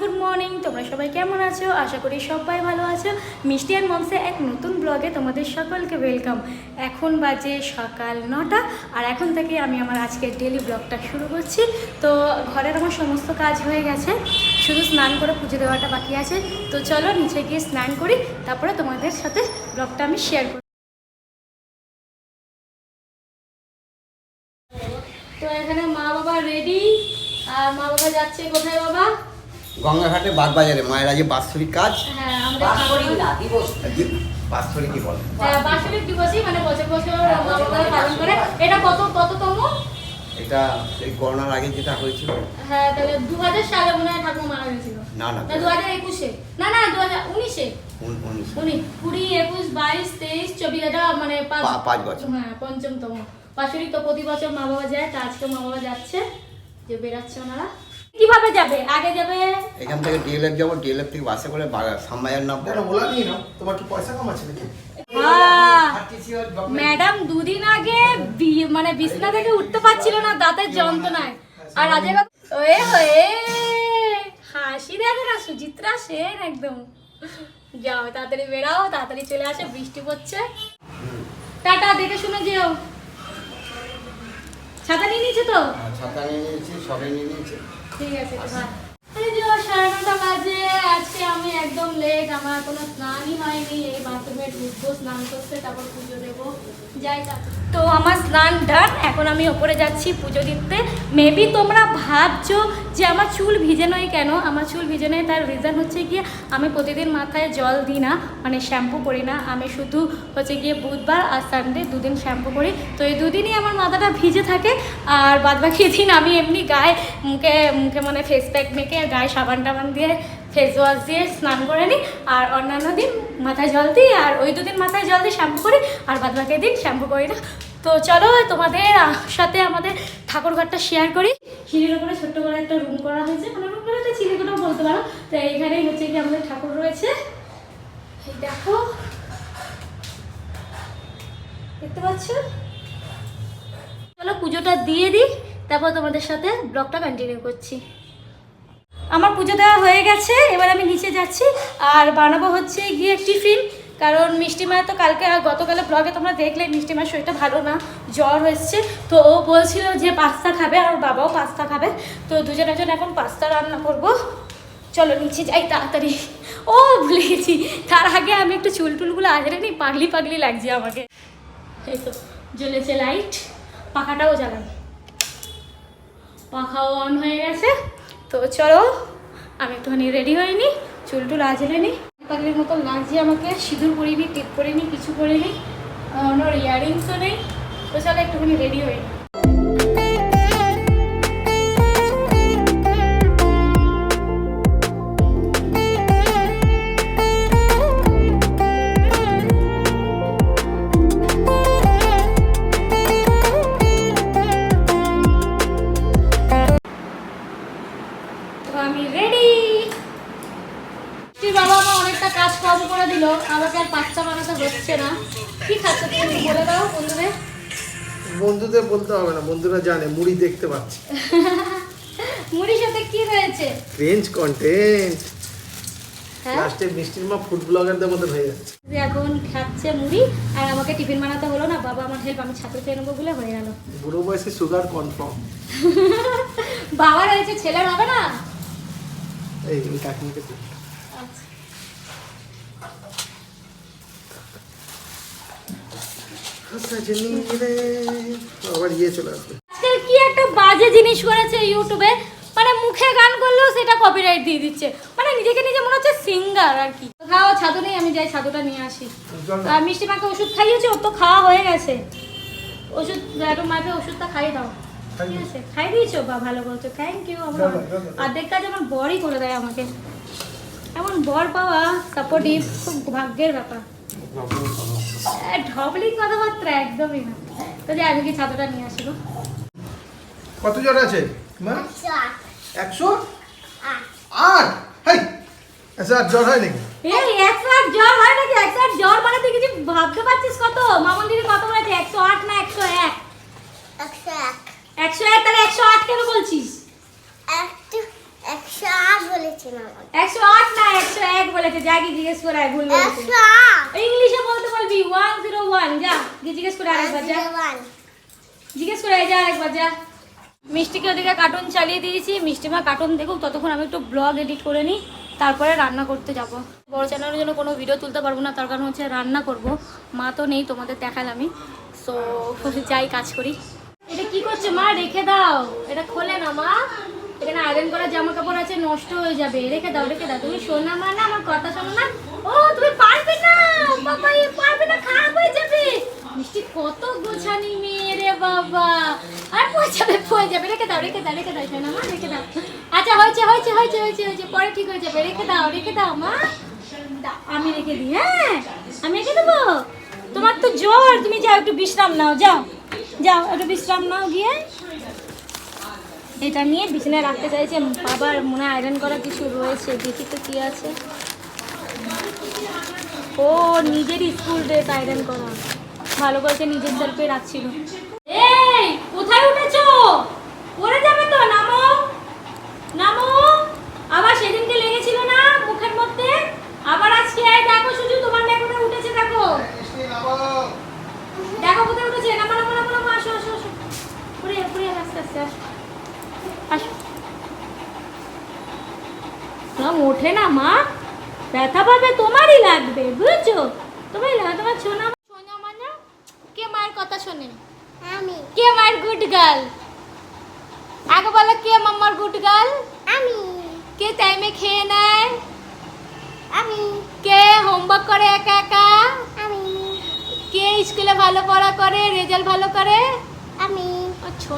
Good morning তোমরা সবাই কেমন আছো? আশা করি সবাই ভালো আছো। মিষ্টি আর মমসে এক নতুন ব্লগে তোমাদের সকলকে ওয়েলকাম এখন বাজে সকাল নটা, আর এখন থেকে আমি আমার আজকের ডেলি ব্লগটা শুরু করছি। তো ঘরের আমার সমস্ত কাজ হয়ে গেছে। শুধু স্নান করে পুজো দেওয়াটা বাকি আছে। তো চলো নিচে গিয়ে স্নান করি, তারপরে তোমাদের সাথে ব্লগটা আমি শেয়ার করি তো এখানে মা বাবা রেডি আর মা বাবা যাচ্ছে কোথায় বাবা? গঙ্গাঘাটে বাগবাজারে মায়ের আজকে বাৎসরিক কাজ? হ্যাঁ বাৎসরিক কি বলে? হ্যাঁ, বাৎসরিক দিবসই মানে বছর বছর পালন করে। এটা কত কততম? এটা এই করোনার আগে যেটা হয়েছিল। হ্যাঁ তাহলে দু হাজার সালে মনে হয় ঠাকুর মারা গেছিল। না না না দু হাজার না না দু হাজার উনিশে। উন- উনিশ। উনি কুড়ি একুশ বাইশ তেইশ চব্বিশ এটা মানে পাঁচ পাঁচ বছর। হ্যাঁ পঞ্চমতম। বাৎসরিক তো প্রতি বছর মা বাবা যায় তা আজকে মা বাবা যাচ্ছে যে বেরাচ্ছে ওনারা। কীভাবে যাবে? আগে যাবে? এখান থেকে ডিএলএফ যাব ডিএলএফ থেকে বাসে করে সামবাজার নামবো। কেন ওলা নিয়ে নাও তোমার কি পয়সা কম আছে নাকি? ম্যাডাম দুদিন আগে মানে বিছনা থেকে উঠতে পারছিল না দাঁতের যন্ত্রণায়। আর আজকে ওয়ে হয়ে! হাসি দেখে না সুচিত্রা সেন একদম। যাও তাড়াতাড়ি বেরাও তাড়াতাড়ি চলে আসে বৃষ্টি পড়ছে। টাটা দেখে শুনে যেও। ছাতা নিয়ে নিয়েছে তো? ছাতা নিয়ে নিয়েছি সবাই নিয়ে নিয়েছি। ঠিক আছে যে আজকে আমি একদম লেট আমার স্নানই হয়নি, এই স্নান করতে, তারপর পুজো দেবো। যাই তা তো আমার স্নান ডান এখন আমি ওপরে যাচ্ছি পুজো দিতে। মেবি তোমরা ভাবছ যে আমার চুল ভিজে নয় কেন? আমার চুল ভিজে নয়, তার রিজন হচ্ছে গিয়ে আমি প্রতিদিন মাথায় জল দিই না মানে শ্যাম্পু করি না। আমি শুধু হচ্ছে গিয়ে বুধবার আর সানডে দুদিন শ্যাম্পু করি। তো এই দুদিনই আমার মাথাটা ভিজে থাকে। আর বাদবাকি দিন আমি এমনি গায়ে, মুখে মুখে মানে ফেস প্যাক মেখে আর গায়ে সাবান টাবান দিয়ে ফেস ওয়াশ দিয়ে স্নান করে নিই আর অন্যান্য দিন মাথায় জল দিই আর ওই দুদিন মাথায় জল দিয়ে শ্যাম্পু করি, আর বাদবাকি দিন শ্যাম্পু করি না। তো চলো তোমাদের সাথে আমাদের ঠাকুর ঘরটা শেয়ার করি। সিঁড়ির উপরে ছোট্ট করে একটা রুম করা হয়েছে। মানে রুম করে একটা চিলিগুলো বলতে পারো। তো এইখানেই হচ্ছে কি আমাদের ঠাকুর রয়েছে। এই দেখো। দেখতে পাচ্ছ? চলো পুজোটা দিয়ে দিই, তারপর তোমাদের সাথে ব্লগটা কন্টিনিউ করছি। আমার পুজো দেওয়া হয়ে গেছে, এবার আমি নিচে যাচ্ছি, আর বানাবো হচ্ছে গিয়ে টিফিন, কারণ মিষ্টি মায়ের তো কালকে, আর গতকালে ব্লগে তোমরা দেখলে, মিষ্টি মায়ের শরীরটা ভালো না, জ্বর এসছে তো ও বলছিল যে পাস্তা খাবে, আর বাবাও পাস্তা খাবে, তো দুজনের জন্য এখন পাস্তা রান্না করব। চলো নিচে যাই তাড়াতাড়ি। ও ভুলে গেছি, তার আগে আমি একটু চুল টুলগুলো আজরে নিই, পাগলি পাগলি লাগছে আমাকে। এই তো, জ্বলেছে লাইট পাখাটাও জ্বালানো। পাখাও অন হয়ে গেছে। তো চলো, আমি একটুখানি রেডি হয়নি চুল টুল আজলে নি পাখির মতো লাগছে আমাকে, সিঁদুর পরিনি টিপ করিনি কিছু করিনি ওনার ইয়ারিংসও নেই তো চলো একটুখানি রেডি হয়ে নিই। আমার কাজ কম করে দিল আমাকে আর পাঁচটা বানাতে হচ্ছে না। কি খাচ্ছ তুমি বলে দাও বন্ধুদের? বন্ধুদের বলতে হবে না বন্ধুরা জানে মুড়ি দেখতে পাচ্ছে। মুড়ির সাথে কি রয়েছে? রেঞ্জ কন্টেন্ট হ্যাঁ? লাস্টে মিষ্টির মা ফুড ব্লগারদের মতো হয়ে যাচ্ছে। এখন খাচ্ছে মুড়ি আর আমাকে টিফিন বানাতে হলো না বাবা আমার হেল্প আমি ছাত্র খেয়ে নেব বলে হয়ে গেল। বুড়ো বয়সে সুগার কনফার্ম বাবা রয়েছে ছেলের হবে না? এই কাকিমাকে দিই। আচ্ছা। সজনী রে আবার ইয়ে চলে আসবে। আজকাল কি একটা বাজে জিনিস করেছে ইউটিউবে? মানে মুখে গান করলেও সেটা কপিরাইট দিয়ে দিচ্ছে। মানে নিজেকে নিজে মনে হচ্ছে সিঙ্গার আর কি। খাও ছাতু নেই আমি যাই নিয়ে আসি। আর মিষ্টি মাকে ওষুধ খাইয়েছে ওর তো খাওয়া হয়ে গেছে। ওষুধ একটু মাকে ওষুধটা খাইয়ে দাও। ঠিক আছে খাই দিয়েছ? বা ভালো বলছো। থ্যাংক ইউ আমার দাও, দাও, দাও। অর্ধেক কাজ আমার বরই করে দেয় আমাকে। এমন বর পাওয়া সাপোর্টিভ খুব ভাগ্যের ব্যাপার। ঢবলিং কথাবার্তা একদমই না। তো যে আমি কি ছাতুটা নিয়ে আসব কত জ্বর আছে? মা? একশো আট। হাই আচ্ছা আর জ্বর হয় নাকি? এই একশো আট জ্বর হয় নাকি? একশো আট জ্বর মানে তুই কিছু ভাবতে পারছিস কত? মামন দিদি কত বলেছে? একশো আট না একশো এক? একশো এক। একশো এক তাহলে একশো আট কেন বলছিস? একশো আট বলেছে না একশো আট না একশো এক বলেছে। যা কি জিজ্ঞেস করে আয়, ভুল বলেছে। একশো আট ইংলিশে বলতে বলবি ওয়ান জিরো ওয়ান যা। জিজ্ঞেস করে আরেকবার যা। জিজ্ঞেস করে যা আরেকবার যা। মিষ্টিকে ওদিকে কার্টুন চালিয়ে দিয়েছি। কার্টুন দেখুক ততক্ষণ আমি একটু ব্লগ এডিট করে নিই। তারপরে রান্না করতে যাব। বড় চ্যানেলের জন্য কোনো ভিডিও তুলতে পারব না তার কারণ হচ্ছে রান্না করব। মা তো নেই তোমাদের দেখালামই সো যাই কাজ করি। এটা কি করছে মা? রেখে দাও। এটা খোলে না মা। এখানে আয়রন করা জামা কাপড় আছে নষ্ট হয়ে যাবে। রেখে দাও রেখে দাও। তুমি শোনা মা না আমার কথা শোনো না। ও তুমি পারবে কত মেয়ে রে বাবা। আর পড়ে যাবে রেখে মা, রেখে দাও। আচ্ছা হয়েছে হয়েছে হয়েছে হয়েছে হয়েছে, পরে ঠিক দাও, রেখে দাও, মা। আমি রেখে দিই হ্যাঁ? আমি রেখে দেবো? তোমার তো জ্বর, তুমি যাও, একটু বিশ্রাম নাও, যাও। যাও, একটু বিশ্রাম নাও গিয়ে। এটা নিয়ে বিছানায় রাখতে চাইছে, বাবার মনে আয়রন করা কিছু রয়েছে, দেখি তো কি আছে। ও নিজের স্কুল ড্রেস আয়রন করা। ভালো করেছে নিজের সেলফে রাখছিল এই, কোথায় উঠেছো? পড়ে যাবে তো, নামো। নামো। আবার সেদিনকে লেগেছিল না মুখের মধ্যে? আবার আজকে এই দেখো শুধু তোমার মেয়ে কোথায় উঠেছে দেখো। দেখো কোথায় উঠেছে। নামো নামো নামো নামো, আসো আসো আসো। পড়ে পড়ে আস্তে আস্তে আসো আসো। না ওঠে না, মা? ব্যথা পাবে তোমারই লাগবে বুঝছ? তোমারই লাগবে তোমার সোনা সোনা মানে কে মায়ের কথা শোনে? আমি। কে মায়ের গুড গার্ল আগে বলো কে মাম্মার গুড গার্ল আমি। কে টাইমে খেয়ে নেয়? আমি। কে হোমওয়ার্ক করে একা একা? আমি। কে স্কুলে ভালো পড়া করে রেজাল্ট ভালো করে? আমি। আচ্ছা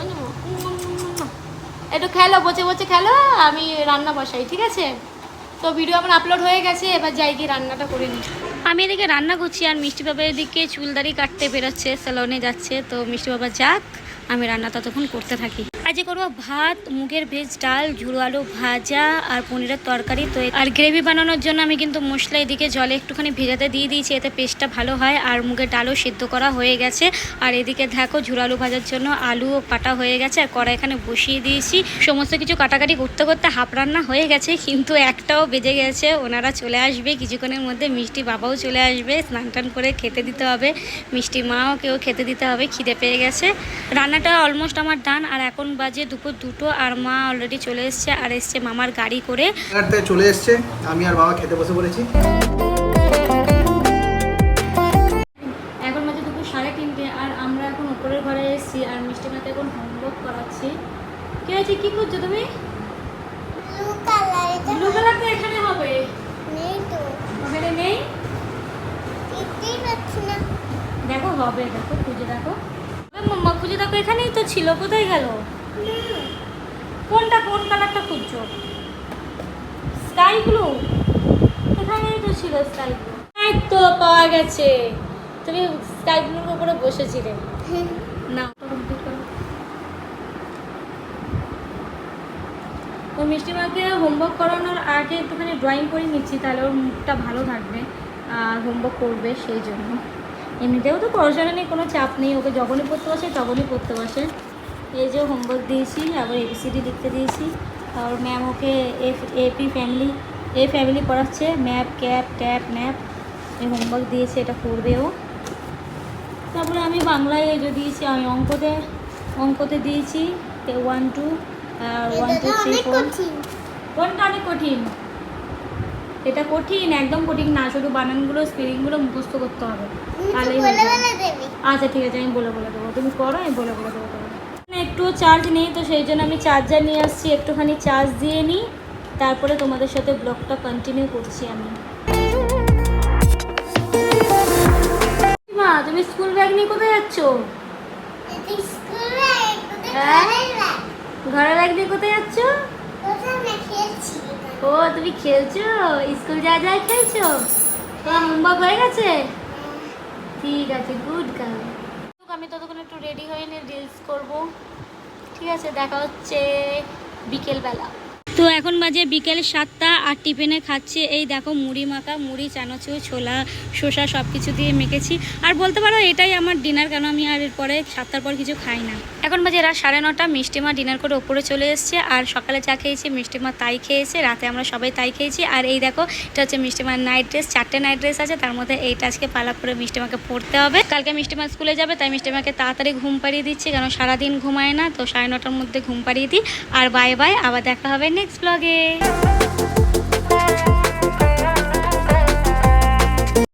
একটু খেলো বসে বসে খেলো আমি রান্না বসাই ঠিক আছে? তো ভিডিও আমার আপলোড হয়ে গেছে, এবার যাই গিয়ে রান্নাটা করে নিই। আমি এদিকে রান্না করছি আর মিষ্টি বাবা এদিকে চুলদারি কাটতে বেরোচ্ছে স্যালনে যাচ্ছে। তো মিষ্টি বাবা যাক, আমি রান্না ততক্ষণ করতে থাকি। আজকে করব ভাত, মুগের ভেজ, ডাল, ঝুড়ো আলু ভাজা আর পনিরের তরকারি। তো আর গ্রেভি বানানোর জন্য আমি কিন্তু মশলা এদিকে জলে একটুখানি ভেজাতে দিয়ে দিয়েছি, এতে পেস্টটা ভালো হয়। আর মুগের ডালও সিদ্ধ করা হয়ে গেছে। আর এদিকে দেখো ঝুড়ো আলু ভাজার জন্য আলুও কাটা হয়ে গেছে। আর কড়াই এখানে বসিয়ে দিয়েছি। সমস্ত কিছু কাটাকাটি করতে করতে হাফ রান্না হয়ে গেছে, কিন্তু একটাও বেজে গেছে। ওনারা চলে আসবে, কিছুক্ষণের মধ্যে মিষ্টি বাবাও চলে আসবে। স্নান টান করে খেতে দিতে হবে। মিষ্টি মাও কেউ খেতে দিতে হবে, খিদে পেয়ে গেছে। রান্নাটা অলমোস্ট আমার ডান আর এখন বাজে দুপুর দুটো আর মা অলরেডি চলে এসছে আর এসছে মামার গাড়ি করে। চলে এসছে। আমি আর বাবা খেতে বসে পড়েছি। এখন বাজে দুপুর সাড়ে তিনটে আর আমরা এখন উপরের ঘরে এসেছি আর মিষ্টি মাকে এখন হোমওয়ার্ক করাচ্ছি। কি কি করছ তুমি? ব্লু কালার তো এখানে হবে। নেই তো। ওখানে নেই? দেখতেই পাচ্ছি না। দেখো হবে। দেখো খুঁজে দেখো। মাম্মা খুঁজে দেখো এখানেই তো ছিল কোথায় গেল? কোনটা কোন কালারটা খুঁজছো? স্কাই ব্লু এখানেই তো ছিল স্কাই ব্লু তো পাওয়া গেছে। তুমি স্কাই ব্লুর উপরে বসেছিলে। না ও মিষ্টি মাকে হোমওয়ার্ক করানোর আগে একটুখানি ড্রয়িং করে নিচ্ছি তাহলে ওর মুখটা ভালো থাকবে আর হোমওয়ার্ক করবে সেই জন্য। এমনিতেও তো পড়াশোনা নিয়ে কোনো চাপ নেই ওকে যখনই পড়তে বসে তখনই পড়তে বসে। এই যে হোমওয়ার্ক দিয়েছি আবার এবিসিডি লিখতে দিয়েছি। আর ma'am okay F ap family A family পড়াচ্ছে ম্যাপ ক্যাপ ট্যাপ ম্যাপ এই হোমওয়ার্ক দিয়েছে এটা করবে ও। তারপরে আমি বাংলায় এই যে দিয়েছি আমি অঙ্কতে অঙ্কতে দিয়েছি ওয়ান টু আর ওয়ান টু থ্রি ফোর কোনটা অনেক কঠিন? এটা কঠিন একদম কঠিন না শুধু বানানগুলো স্পেলিংগুলো মুখস্থ করতে হবে। তুমি তো তাহলেই বলে যাবে। বলে দেবে। আচ্ছা ঠিক আছে আমি বলে বলে দেবো। তুমি করো আমি বলে বলে দেবো একটু চার্জ নেই তো সেই জন্য আমি চার্জার নিয়ে আসছি একটুখানি চার্জ দিয়ে নিই। তারপরে তোমাদের সাথে ব্লগটা কন্টিনিউ করছি আমি। মা তুমি স্কুল ব্যাগ নিয়ে কোথায় যাচ্ছ? হ্যাঁ? ঘরের ব্যাগ। নিয়ে কোথায় যাচ্ছ? ও তুমি খেলছো? স্কুল যা যায় খেলছো? তোমার হোমওয়ার্ক হয়ে গেছে? ঠিক আছে গুড গার্ল আমি ততক্ষণ একটু রেডি হয়ে নিয়ে রিলস করব। ঠিক আছে দেখা হচ্ছে বিকেলবেলা। তো এখন বাজে বিকেল সাতটা আর টিফিনে খাচ্ছি এই দেখো মুড়ি মাখা, মুড়ি, চানাচুর, ছোলা, শসা সব কিছু দিয়ে মেখেছি। আর বলতে পারো এটাই আমার ডিনার কেন আমি আর এরপরে সাতটার পর কিছু খাই না। এখন বাজে রাত সাড়ে নটা, মিষ্টিমা ডিনার করে ওপরে চলে এসেছে আর সকালে চা খেয়েছি, মিষ্টিমা তাই খেয়েছে, রাতে আমরা সবাই তাই খেয়েছি। আর এই দেখো, এটা হচ্ছে মিষ্টিমার নাইট ড্রেস চারটে নাইট ড্রেস আছে, তার মধ্যে এইটা আজকে পালা করে মিষ্টিমাকে পড়তে হবে। কালকে মিষ্টিমা স্কুলে যাবে, তাই মিষ্টিমাকে তাড়াতাড়ি ঘুম পাড়িয়ে দিচ্ছি কারণ সারাদিন ঘুমায় না, তো সাড়ে নটার মধ্যে ঘুম পাড়িয়ে দিই। আর বাই বাই আবার দেখা হবে নেক্সট ব্লগে